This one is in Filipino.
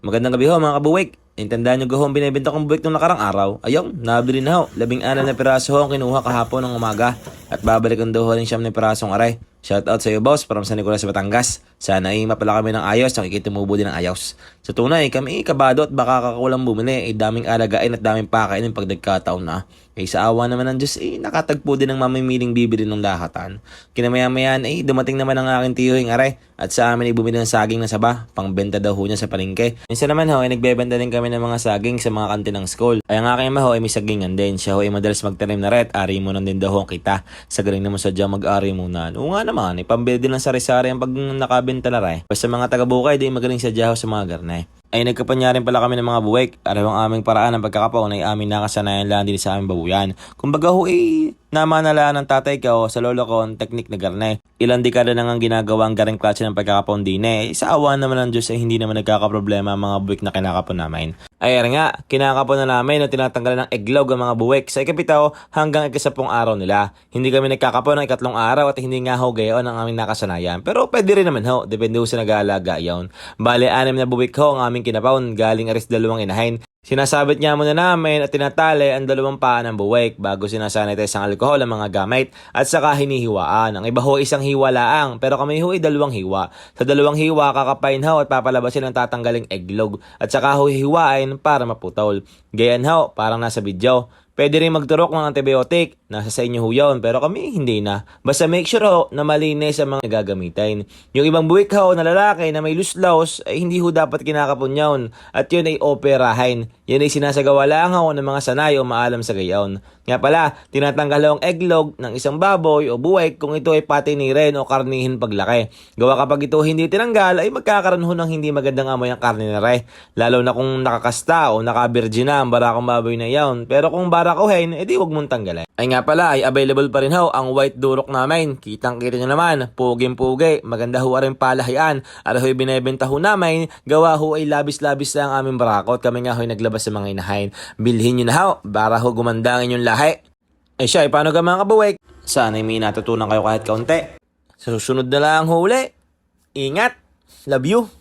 Magandang gabi ho mga kabuwik. Intandaan nyo ho ang binibenta kong buwik nung nakarang araw. Ayaw, nabili na ho. Labing anan na piraso ho ang kinuha kahapon ng umaga. At babalikan daw ho rin siyam na pirasong aray. Shoutout sa iyo boss from San Nicolas, Batangas. Sana ay mapala kami ng ayos at ikitumubo din ng ayos. Sa tunay, kami kabado at baka kakakulang bumili. Eh, daming alagain at daming pakainin pag nagkataon na. Eh, sa awa naman ng Diyos, eh, nakatagpo din ng mamimiling bibili ng lahatan. Kinamaya-mayan, eh, dumating naman ang aking tiyuhing aray. At sa amin ay bumili ng saging na saba. Pangbenta daw ho niya sa palengke. Minsan naman ho, ay nagbebenta din kami ng mga saging sa mga kantin ng school. Ay ang aking ama ho, ay may sagingan din. Siya ho ay madalas magtanim na ret. Ari mo din daw ho kita. Sa galing naman sadya mag-ari muna. Oo nga naman, eh, pambili din ng sari-sari ang pag nakabenta na rin. Basta mga taga-bukay, di magaling sadya ho sa mga garnay ay nagkapanyarin pala kami ng mga buwek. Araw ang aming paraan ng pagkakapaon ay aming nakasanayan lang din sa aming babuyan. Kumbaga ho eh, namanala ng tatay ko sa lolo ko ang teknik na garne. Ilang dekada na nga ginagawa ang garing klase ng pagkakapaon din eh. Sa awa naman ng Diyos ay hindi naman nagkakaproblema ang mga buwek na kinakapon namin. Ay nga, kinakapon na namin na tinatanggalan ng eglog ang mga buwek sa ikapitaw hanggang ikasapong araw nila. Hindi kami nagkakapon ng ikatlong araw at hindi nga ho gayon ang aming nakasanayan. Pero pwede rin naman ho, depende ho sa nag-aalaga yon. Bale, anim na buwik ho ang aming kinapawon galing aris dalawang inahin. Sinasabit niya muna namin at tinatali ang dalawang paa ng buwek bago sinasanitize ang alkohol ang mga gamit at saka hinihiwaan. Ang iba ho isang hiwa laang pero kami ho ay dalawang hiwa. Sa dalawang hiwa kakapain ho at papalabasin ang tatanggaling eglog at saka ho hiwain para maputol. Gayan ho, parang nasa video. Pwede rin magturok ng antibiotic. Nasa sa inyo ho yun, pero kami hindi na. Basta make sure ho na malinis ang mga gagamitin. Yung ibang buwik ho na lalaki na may loose ay hindi ho dapat kinakapon yun. At yun ay operahin. Yan ay sinasagawa lang ho ng mga sanay o maalam sa gayon. Nga pala, tinatanggal ho ang eglog ng isang baboy o buwik kung ito ay patinirin o karnihin paglaki. Gawa kapag ito hindi tinanggal ay magkakaroon ho ng hindi magandang amoy ang karne na re. Lalo na kung nakakasta o nakabirgin na ang barakong baboy na yaon. Pero kung barakuhin, edi wag mong tanggalin. Ay nga pala, ay available pa rin ho ang white durok namin. Kitang kita nyo naman, puging-pugi, maganda ho rin palahian. Ara ho'y binebenta ho namin, gawa ho ay labis-labis lang ang aming barakot. Kami nga ho'y naglabas sa mga inahain. Bilhin nyo na ho, para ho gumanda ang lahi. Ay siya, eh, paano ka mga kabuwek? Sana'y may natutunan kayo kahit kaunti. Sa susunod na lang huli. Ingat. Love you.